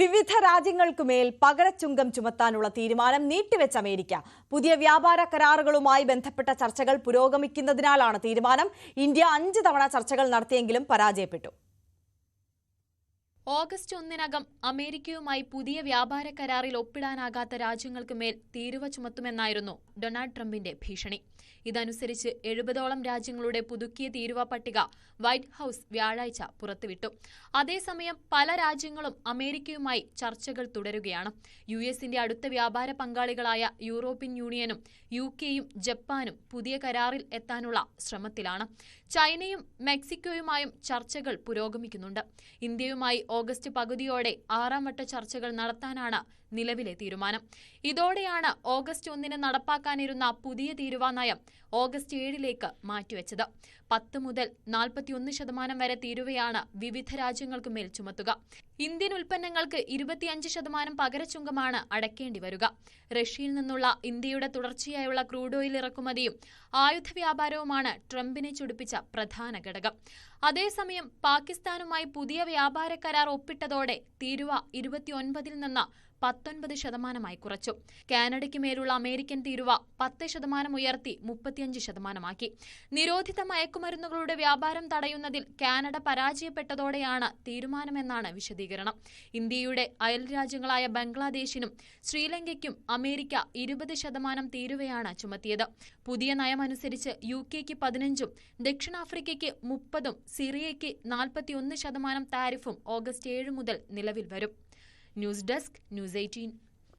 വിവിധ രാജ്യങ്ങൾക്കുമേൽ പകരച്ചുങ്കം ചുമത്താനുള്ള തീരുമാനം നീട്ടിവെച്ച അമേരിക്ക. പുതിയ വ്യാപാര കരാറുകളുമായി ബന്ധപ്പെട്ട ചർച്ചകൾ പുരോഗമിക്കുന്നതിനാലാണ് തീരുമാനം. ഇന്ത്യ അഞ്ച് തവണ ചർച്ചകൾ നടത്തിയെങ്കിലും പരാജയപ്പെട്ടു. ഓഗസ്റ്റ് ഒന്നിനകം അമേരിക്കയുമായി പുതിയ വ്യാപാര കരാറിൽ ഒപ്പിടാനാകാത്ത രാജ്യങ്ങൾക്ക് മേൽ തീരുവ ചുമത്തുമെന്നായിരുന്നു ഡൊണാൾഡ് ട്രംപിന്റെ ഭീഷണി. ഇതനുസരിച്ച് എഴുപതോളം രാജ്യങ്ങളുടെ പുതുക്കിയ തീരുവ പട്ടിക വൈറ്റ് ഹൌസ് വ്യാഴാഴ്ച പുറത്തുവിട്ടു. അതേസമയം പല രാജ്യങ്ങളും അമേരിക്കയുമായി ചർച്ചകൾ തുടരുകയാണ്. യു എസിന്റെ അടുത്ത വ്യാപാര പങ്കാളികളായ യൂറോപ്യൻ യൂണിയനും യു കെയും ജപ്പാനും പുതിയ കരാറിൽ എത്താനുള്ള ശ്രമത്തിലാണ്. ചൈനയും മെക്സിക്കോയുമായും ചർച്ചകൾ പുരോഗമിക്കുന്നുണ്ട്. ഇന്ത്യയുമായി ഓഗസ്റ്റ് പകുതിയോടെ ആറാം വട്ട ചർച്ചകൾ നടത്താനാണ് നിലവിലെ തീരുമാനം. ഇതോടെയാണ് ഓഗസ്റ്റ് ഒന്നിന് നടപ്പാക്കാനിരുന്ന പുതിയ തീരുവ നയം ഓഗസ്റ്റ് ഏഴിലേക്ക് മാറ്റിവെച്ചത്. പത്ത് മുതൽ നാൽപ്പത്തിയൊന്ന് ശതമാനം വരെ തീരുവയാണ് വിവിധ രാജ്യങ്ങൾക്കുമേൽ ചുമത്തുക. ഇന്ത്യൻ ഉൽപ്പന്നങ്ങൾക്ക് ഇരുപത്തിയഞ്ച് ശതമാനം പകരച്ചുങ്കമാണ് അടയ്ക്കേണ്ടി വരിക. റഷ്യയിൽ നിന്നുള്ള ഇന്ത്യയുടെ തുടർച്ചയായുള്ള ക്രൂഡ് ഓയിൽ ഇറക്കുമതിയും ആയുധ വ്യാപാരവുമാണ് ട്രംപിനെ ചുടിപ്പിച്ച പ്രധാന ഘടകം. അതേസമയം പാകിസ്ഥാനുമായി പുതിയ വ്യാപാര കരാർ ഒപ്പിട്ടതോടെ തീരുവ ഇരുപത്തിയൊൻപതിൽ നിന്ന് പത്തൊൻപത് ശതമാനമായി കുറച്ചു. കാനഡയ്ക്ക് മേലുള്ള അമേരിക്കൻ തീരുവ പത്ത് ശതമാനം ഉയർത്തി മുപ്പത്തിയഞ്ച് ശതമാനമാക്കി. നിരോധിത മയക്കുമരുന്നുകളുടെ വ്യാപാരം തടയുന്നതിൽ കാനഡ പരാജയപ്പെട്ടതോടെയാണ് തീരുമാനമെന്നാണ് വിശദീകരണം. ഇന്ത്യയുടെ അയൽ രാജ്യങ്ങളായ ബംഗ്ലാദേശിനും ശ്രീലങ്കയ്ക്കും അമേരിക്ക ഇരുപത് ശതമാനം തീരുവയാണ് ചുമത്തിയത്. പുതിയ നയമനുസരിച്ച് യു കെക്ക് പതിനഞ്ചും ദക്ഷിണാഫ്രിക്കയ്ക്ക് മുപ്പതും സിറിയയ്ക്ക് നാൽപ്പത്തിയൊന്ന് ശതമാനം താരിഫും ഓഗസ്റ്റ് ഏഴ് മുതൽ നിലവിൽ വരും. News desk news eighteen